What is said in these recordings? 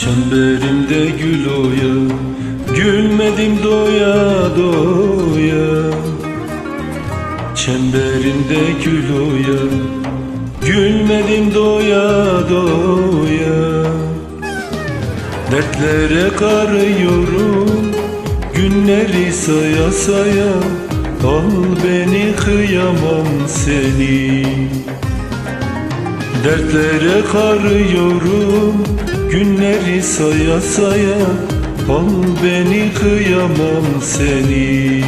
Çemberimde gül oya Gülmedim doya doya. Çemberimde gül oya Gülmedim doya doya. Dertlere karıyorum Günleri saya saya. Al beni kıyamam seni. Dertlere karıyorum Günleri saya saya Al beni kıyamam seni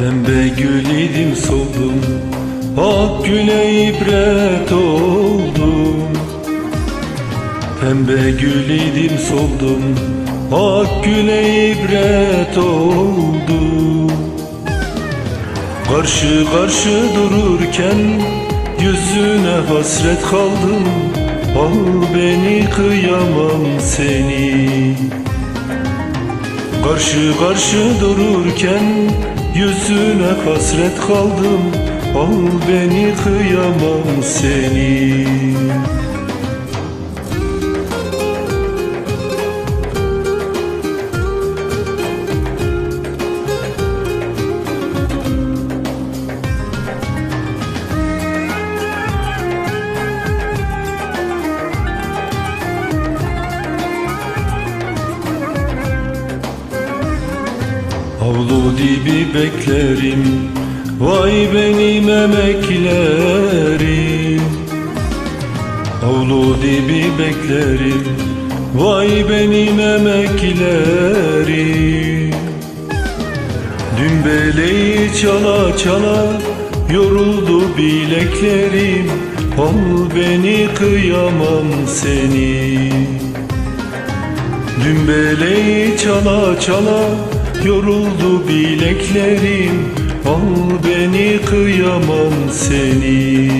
Pembe gül idim soldum Ak güle ibret oldum. Pembe gül idim soldum Ak güle ibret oldum. Karşı karşı dururken Yüzüne hasret kaldım. Al beni kıyamam seni Karşı karşı dururken Yüzüne hasret kaldım. Al beni kıyamam seni Avlu dibi beklerim Vay benim emeklerim. Avlu dibi beklerim Vay benim emeklerim. Dün beleği çala çala Yoruldu bileklerim. Al beni kıyamam seni. Dün beleği çala çala Yoruldu bileklerim. Al beni kıyamam seni